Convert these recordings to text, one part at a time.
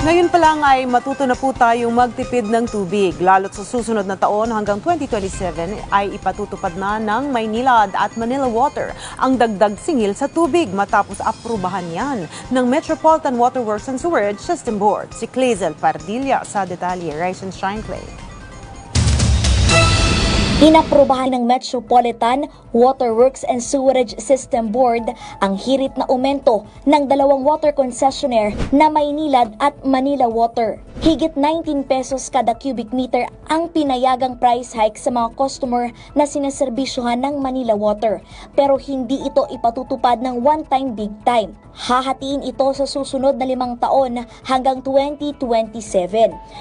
Ngayon pa lang ay matuto na po tayong magtipid ng tubig. Lalo't sa susunod na taon hanggang 2027 ay ipatutupad na ng Maynila at Manila Water ang dagdag singil sa tubig matapos aprubahan yan ng Metropolitan Water Works and Sewerage System Board. Si Clazel Pardilla sa detalye. Rise and Shine Clay. Inaprubahan ng Metropolitan Waterworks and Sewerage System Board ang hirit na aumento ng dalawang water concessionaire na Maynilad at Manila Water. Higit 19 pesos kada cubic meter ang pinayagang price hike sa mga customer na sinaserbisyohan ng Manila Water. Pero hindi ito ipatutupad ng one-time big time. Hahatiin ito sa susunod na limang taon hanggang 2027.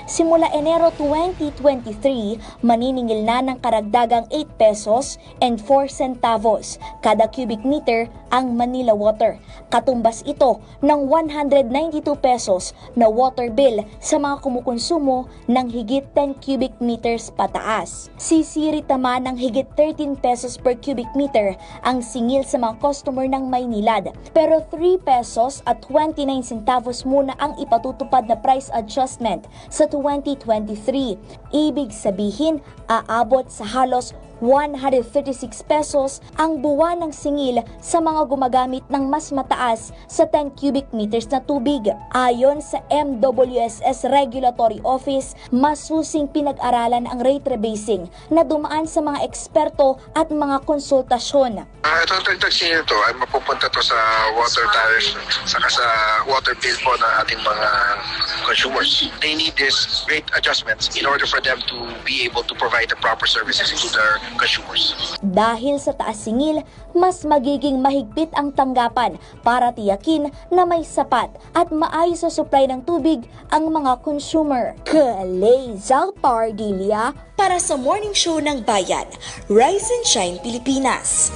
Simula Enero 2023, maniningil na ng karagdagang 8 pesos and 4 centavos kada cubic meter ang Manila Water. Katumbas ito ng 192 pesos na water bill sa mga kumukonsumo ng higit 10 cubic meters pataas. Sisirit naman ng higit 13 pesos per cubic meter ang singil sa mga customer ng Maynilad. Pero 3 pesos at 29 centavos muna ang ipatutupad na price adjustment sa 2023. Ibig sabihin, aabot sa halos 156 pesos ang buwan ng singil sa mga gumagamit ng mas mataas sa 10 cubic meters na tubig. Ayon sa MWSS Regulatory Office, masusing pinag-aralan ang rate rebasing na dumaan sa mga eksperto at mga konsultasyon. Ah, ito dagdag singil to ay mapupunta to sa water tariffs saka sa water bill po ng ating mga consumers. They need these rate adjustments in order for them to be able to provide the proper services to their consumers. Dahil sa taas singil, mas magiging mahigpit ang tanggapan para tiyakin na may sapat at maayos sa supply ng tubig ang mga consumer. Kalezal Pardilia para sa Morning Show ng Bayan, Rise and Shine Pilipinas.